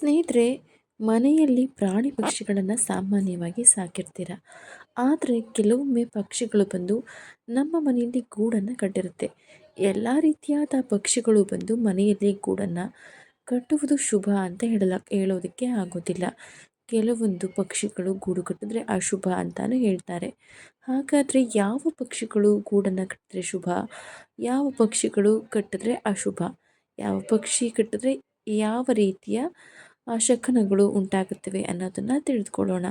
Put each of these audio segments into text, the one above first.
ಸ್ನೇಹಿತರೆ, ಮನೆಯಲ್ಲಿ ಪ್ರಾಣಿ ಪಕ್ಷಿಗಳನ್ನು ಸಾಮಾನ್ಯವಾಗಿ ಸಾಕಿರ್ತೀರ. ಆದರೆ ಕೆಲವೊಮ್ಮೆ ಪಕ್ಷಿಗಳು ಬಂದು ನಮ್ಮ ಮನೆಯಲ್ಲಿ ಗೂಡನ್ನು ಕಟ್ಟಿರುತ್ತೆ. ಎಲ್ಲ ರೀತಿಯಾದ ಪಕ್ಷಿಗಳು ಬಂದು ಮನೆಯಲ್ಲಿ ಗೂಡನ್ನು ಕಟ್ಟುವುದು ಶುಭ ಅಂತ ಹೇಳಲ, ಹೇಳೋದಕ್ಕೆ ಆಗೋದಿಲ್ಲ. ಕೆಲವೊಂದು ಪಕ್ಷಿಗಳು ಗೂಡು ಕಟ್ಟಿದ್ರೆ ಅಶುಭ ಅಂತಲೂ ಹೇಳ್ತಾರೆ. ಹಾಗಾದರೆ ಯಾವ ಪಕ್ಷಿಗಳು ಗೂಡನ್ನು ಕಟ್ಟಿದ್ರೆ ಶುಭ? ಯಾವ ಪಕ್ಷಿಗಳು ಕಟ್ಟಿದ್ರೆ ಅಶುಭ? ಯಾವ ಪಕ್ಷಿ ಕಟ್ಟಿದ್ರೆ ಯಾವ ರೀತಿಯ ಶಕನಗಳು ಉಂಟಾಗುತ್ತವೆ ಅನ್ನೋದನ್ನು ತಿಳಿದುಕೊಳ್ಳೋಣ.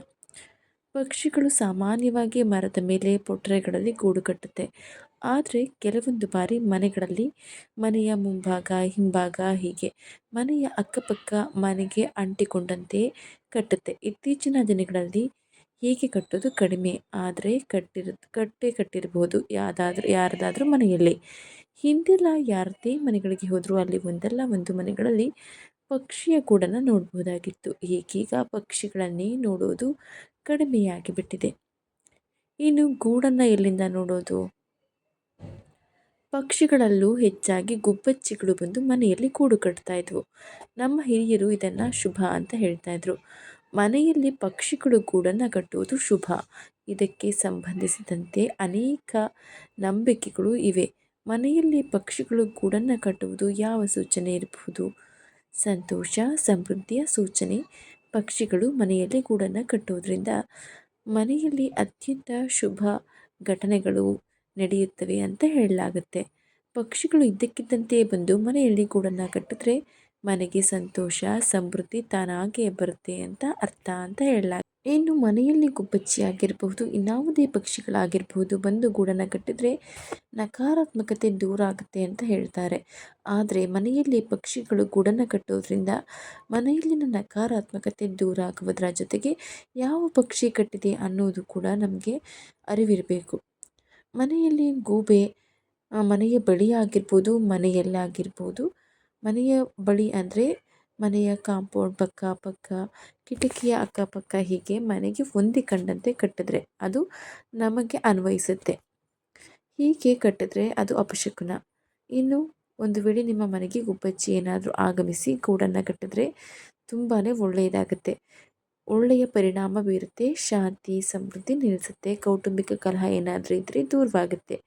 ಪಕ್ಷಿಗಳು ಸಾಮಾನ್ಯವಾಗಿ ಮರದ ಮೇಲೆ ಪೊಟ್ರೆಗಳಲ್ಲಿ ಗೂಡು ಕಟ್ಟುತ್ತೆ. ಆದರೆ ಕೆಲವೊಂದು ಬಾರಿ ಮನೆಗಳಲ್ಲಿ ಮನೆಯ ಮುಂಭಾಗ, ಹಿಂಭಾಗ ಹೀಗೆ ಮನೆಯ ಅಕ್ಕಪಕ್ಕ ಮನೆಗೆ ಅಂಟಿಕೊಂಡಂತೆ ಕಟ್ಟುತ್ತೆ. ಇತ್ತೀಚಿನ ದಿನಗಳಲ್ಲಿ ಹೀಗೆ ಕಟ್ಟೋದು ಕಡಿಮೆ. ಆದರೆ ಕಟ್ಟಿರ, ಕಟ್ಟೆ ಕಟ್ಟಿರ್ಬೋದು ಯಾವುದಾದ್ರೂ ಯಾರದಾದ್ರೂ ಮನೆಯಲ್ಲಿ. ಹಿಂದೆಲ್ಲ ಯಾರದೇ ಮನೆಗಳಿಗೆ ಹೋದರೂ ಅಲ್ಲಿ ಒಂದಲ್ಲ, ಒಂದು ಮನೆಗಳಲ್ಲಿ ಪಕ್ಷಿಯ ಗೂಡನ್ನು ನೋಡ್ಬೋದಾಗಿತ್ತು. ಈಗೀಗ ಪಕ್ಷಿಗಳನ್ನೇ ನೋಡೋದು ಕಡಿಮೆಯಾಗಿ ಬಿಟ್ಟಿದೆ ಇನ್ನು ಗೂಡನ್ನು ಎಲ್ಲಿಂದ ನೋಡೋದು? ಪಕ್ಷಿಗಳಲ್ಲೂ ಹೆಚ್ಚಾಗಿ ಗುಬ್ಬಚ್ಚಿಗಳು ಬಂದು ಮನೆಯಲ್ಲಿ ಗೂಡು ಕಟ್ತಾ ಇದ್ವು. ನಮ್ಮ ಹಿರಿಯರು ಇದನ್ನು ಶುಭ ಅಂತ ಹೇಳ್ತಾ ಇದ್ರು. ಮನೆಯಲ್ಲಿ ಪಕ್ಷಿಗಳು ಗೂಡನ್ನು ಕಟ್ಟುವುದು ಶುಭ. ಇದಕ್ಕೆ ಸಂಬಂಧಿಸಿದಂತೆ ಅನೇಕ ನಂಬಿಕೆಗಳು ಇವೆ. ಮನೆಯಲ್ಲಿ ಪಕ್ಷಿಗಳು ಗೂಡನ್ನು ಕಟ್ಟುವುದು ಯಾವ ಸೂಚನೆ ಇರಬಹುದು? ಸಂತೋಷ ಸಮೃದ್ಧಿಯ ಸೂಚನೆ ಪಕ್ಷಿಗಳು ಮನೆಯಲ್ಲಿ ಗೂಡನ್ನು ಕಟ್ಟೋದ್ರಿಂದ ಮನೆಯಲ್ಲಿ ಅತ್ಯಂತ ಶುಭ ಘಟನೆಗಳು ನಡೆಯುತ್ತವೆ ಅಂತ ಹೇಳಲಾಗುತ್ತೆ. ಪಕ್ಷಿಗಳು ಇದ್ದಕ್ಕಿದ್ದಂತೆ ಬಂದು ಮನೆಯಲ್ಲಿ ಗೂಡನ್ನು ಕಟ್ಟಿದ್ರೆ ಮನೆಗೆ ಸಂತೋಷ, ಸಮೃದ್ಧಿ ತಾನಾಗೇ ಬರುತ್ತೆ ಅಂತ ಅರ್ಥ ಅಂತ ಹೇಳಲಾಗುತ್ತೆ ಇನ್ನು ಮನೆಯಲ್ಲಿ ಗುಬ್ಬಚ್ಚಿ ಆಗಿರಬಹುದು ಇನ್ನಾವುದೇ ಪಕ್ಷಿಗಳಾಗಿರಬಹುದು, ಬಂದು ಗೂಡನ್ನು ಕಟ್ಟಿದರೆ ನಕಾರಾತ್ಮಕತೆ ದೂರ ಆಗುತ್ತೆ ಅಂತ ಹೇಳ್ತಾರೆ. ಆದರೆ ಮನೆಯಲ್ಲಿ ಪಕ್ಷಿಗಳು ಗೂಡನ್ನು ಕಟ್ಟೋದ್ರಿಂದ ಮನೆಯಲ್ಲಿನ ನಕಾರಾತ್ಮಕತೆ ದೂರ ಆಗುವುದರ ಜೊತೆಗೆ ಯಾವ ಪಕ್ಷಿ ಕಟ್ಟಿದೆ ಅನ್ನೋದು ಕೂಡ ನಮಗೆ ಅರಿವಿರಬೇಕು. ಮನೆಯಲ್ಲಿ ಗೂಬೆ ಮನೆಯ ಬಳಿ ಆಗಿರ್ಬೋದು, ಮನೆಯಲ್ಲಾಗಿರ್ಬೋದು, ಮನೆಯ ಬಳಿ ಅಂದರೆ ಮನೆಯ ಕಾಂಪೌಂಡ್ ಪಕ್ಕ ಪಕ್ಕ, ಕಿಟಕಿಯ ಅಕ್ಕಪಕ್ಕ ಹೀಗೆ ಮನೆಗೆ ಹೊಂದಿಕೊಂಡಂತೆ ಕಟ್ಟಿದ್ರೆ ಅದು ನಮಗೆ ಅನ್ವಯಿಸುತ್ತೆ. ಹೀಗೆ ಕಟ್ಟಿದ್ರೆ ಅದು ಅಪಶಕುನ. ಇನ್ನು ಒಂದು ವೇಳೆ ನಿಮ್ಮ ಮನೆಗೆ ಗುಬ್ಬಚ್ಚಿ ಏನಾದರೂ ಆಗಮಿಸಿ ಗೂಡನ್ನು ಕಟ್ಟಿದ್ರೆ ತುಂಬಾ ಒಳ್ಳೆಯದಾಗುತ್ತೆ. ಒಳ್ಳೆಯ ಪರಿಣಾಮ ಬೀರುತ್ತೆ, ಶಾಂತಿ, ಸಮೃದ್ಧಿ ನಿಲ್ಲಿಸುತ್ತೆ ಕೌಟುಂಬಿಕ ಕಲಹ ಏನಾದರೂ ಇದ್ದರೆ ದೂರವಾಗುತ್ತೆ.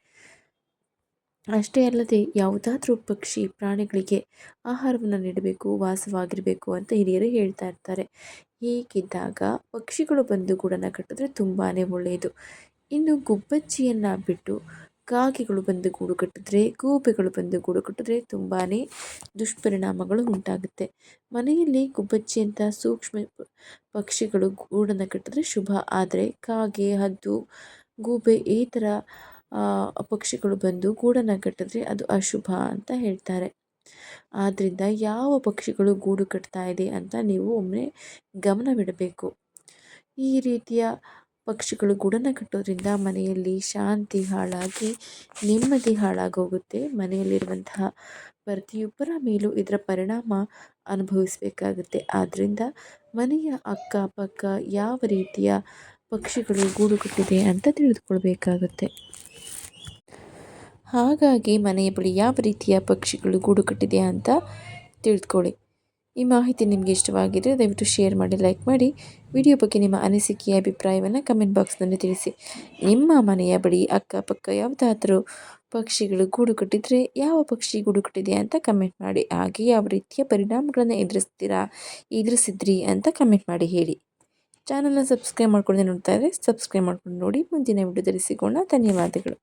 ಅಷ್ಟೇ ಅಲ್ಲದೆ ಯಾವುದಾದ್ರೂ ಪಕ್ಷಿ, ಪ್ರಾಣಿಗಳಿಗೆ ಆಹಾರವನ್ನು ನೀಡಬೇಕು, ವಾಸವಾಗಿರಬೇಕು ಅಂತ ಹಿರಿಯರು ಹೇಳ್ತಾ ಇರ್ತಾರೆ. ಹೀಗಿದ್ದಾಗ ಪಕ್ಷಿಗಳು ಬಂದು ಗೂಡನ್ನು ಕಟ್ಟಿದ್ರೆ ತುಂಬಾ ಒಳ್ಳೆಯದು. ಇನ್ನು ಗುಬ್ಬಚ್ಚಿಯನ್ನು ಬಿಟ್ಟು ಕಾಗೆಗಳು ಬಂದು ಗೂಡು ಕಟ್ಟಿದ್ರೆ, ಗೂಬೆಗಳು ಬಂದು ಗೂಡು ಕಟ್ಟಿದ್ರೆ ತುಂಬಾ ದುಷ್ಪರಿಣಾಮಗಳು ಉಂಟಾಗುತ್ತೆ. ಮನೆಯಲ್ಲಿ ಗುಬ್ಬಚ್ಚಿ ಅಂತ ಸೂಕ್ಷ್ಮ ಪಕ್ಷಿಗಳು ಗೂಡನ್ನು ಕಟ್ಟಿದ್ರೆ ಶುಭ. ಆದರೆ ಕಾಗೆ, ಹದ್ದು, ಗೂಬೆ ಈ ಥರ ಪಕ್ಷಿಗಳು ಬಂದು ಗೂಡನ್ನು ಕಟ್ಟಿದ್ರೆ ಅದು ಅಶುಭ ಅಂತ ಹೇಳ್ತಾರೆ. ಆದ್ದರಿಂದ ಯಾವ ಪಕ್ಷಿಗಳು ಗೂಡು ಕಟ್ತಾ ಇದೆ ಅಂತ ನೀವು ಒಮ್ಮೆ ಗಮನವಿಡಬೇಕು. ಈ ರೀತಿಯ ಪಕ್ಷಿಗಳು ಗೂಡನ್ನು ಕಟ್ಟೋದ್ರಿಂದ ಮನೆಯಲ್ಲಿ ಶಾಂತಿ ಹಾಳಾಗಿ, ನೆಮ್ಮದಿ ಹಾಳಾಗೋಗುತ್ತೆ. ಮನೆಯಲ್ಲಿರುವಂತಹ ಪ್ರತಿಯೊಬ್ಬರ ಮೇಲೂ ಇದರ ಪರಿಣಾಮ ಅನುಭವಿಸಬೇಕಾಗುತ್ತೆ. ಆದ್ದರಿಂದ ಮನೆಯ ಅಕ್ಕಪಕ್ಕ ಯಾವ ರೀತಿಯ ಪಕ್ಷಿಗಳು ಗೂಡು ಕಟ್ಟಿದೆ ಅಂತ ತಿಳಿದುಕೊಳ್ಬೇಕಾಗುತ್ತೆ. ಹಾಗಾಗಿ ಮನೆಯ ಬಳಿ ಯಾವ ರೀತಿಯ ಪಕ್ಷಿಗಳು ಗೂಡು ಕಟ್ಟಿದೆ ಅಂತ ತಿಳಿದುಕೊಳ್ಳಿ ಈ ಮಾಹಿತಿ ನಿಮಗೆ ಇಷ್ಟವಾಗಿದ್ದರೆ ದಯವಿಟ್ಟು ಶೇರ್ ಮಾಡಿ, ಲೈಕ್ ಮಾಡಿ. ವಿಡಿಯೋ ಬಗ್ಗೆ ನಿಮ್ಮ ಅನಿಸಿಕೆಯ ಅಭಿಪ್ರಾಯವನ್ನು ಕಮೆಂಟ್ ಬಾಕ್ಸ್ನಲ್ಲಿ ತಿಳಿಸಿ. ನಿಮ್ಮ ಮನೆಯ ಬಳಿ ಅಕ್ಕಪಕ್ಕ ಯಾವುದಾದ್ರೂ ಪಕ್ಷಿಗಳು ಗೂಡು ಕಟ್ಟಿದರೆ ಯಾವ ಪಕ್ಷಿ ಗೂಡು ಕಟ್ಟಿದೆ ಅಂತ ಕಮೆಂಟ್ ಮಾಡಿ. ಹಾಗೆ ಯಾವ ರೀತಿಯ ಪರಿಣಾಮಗಳನ್ನು ಎದುರಿಸ್ತೀರಾ, ಎದುರಿಸಿದ್ರಿ ಅಂತ ಕಮೆಂಟ್ ಮಾಡಿ ಹೇಳಿ. ಚಾನಲ್ನ ಸಬ್ಸ್ಕ್ರೈಬ್ ಮಾಡ್ಕೊಂಡು ನೋಡ್ತಾ ಇದ್ದರೆ ಸಬ್ಸ್ಕ್ರೈಬ್ ಮಾಡ್ಕೊಂಡು ನೋಡಿ. ಮುಂದಿನ ವಿಡಿಯೋದಲ್ಲಿ ಸಿಗೋಣ. ಧನ್ಯವಾದಗಳು.